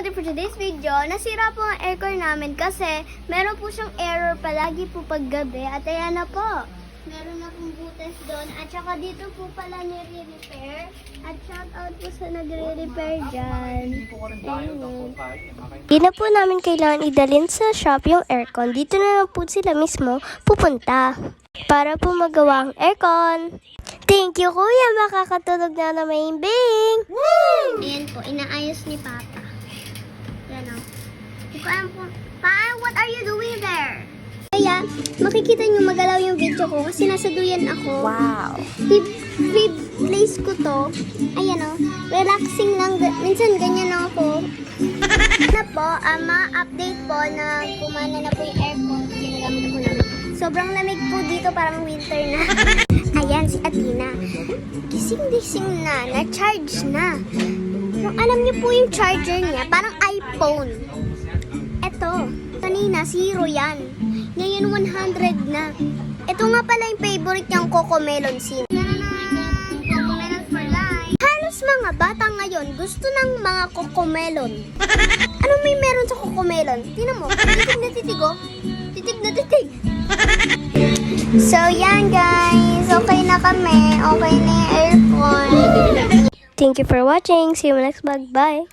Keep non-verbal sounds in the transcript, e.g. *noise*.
Mother, for today's video, nasira po ang aircon namin kasi meron po siyang error palagi po paggabi at ayan na po. Meron na pong butas doon at saka dito po pala nire-repair at shout out po sa nagre-repair dyan. Ayun. Di na po namin kailangan idalhin sa shop yung aircon. Dito na lang po sila mismo pupunta para po magawa ang aircon. Thank you, kuya. Makakatulog na na may bing. Ayan po, inaayos ni Papa. Yan o. Hindi ko alam po. Pa, what are you doing there? Kaya, makikita niyo magalaw yung video ko kasi nasa duyan ako. Wow. Fav place ko to. Ayan o. Relaxing lang. Minsan ganyan lang ako. *laughs* na po, ama, update po na kumana na po yung aircon. Ginagamit ko namin. Sobrang lamig po dito, parang winter na. *laughs* Ayan, si Athena. Gising-gising na, na-charge na. Yung alam niyo po yung charger niya, parang iPhone. Eto, kanina, zero yan. Ngayon, 100 na. Ito nga pala yung favorite niyang Coco Melon sin. Halos mga bata ngayon gusto ng mga Coco Melon. *laughs* ano may meron sa Coco Melon? Tingnan mo, titig na titig oh. Titig na titig. So, yan guys. Okay na kami. Okay na yung aircon. Thank you for watching. See you next vlog. Bye.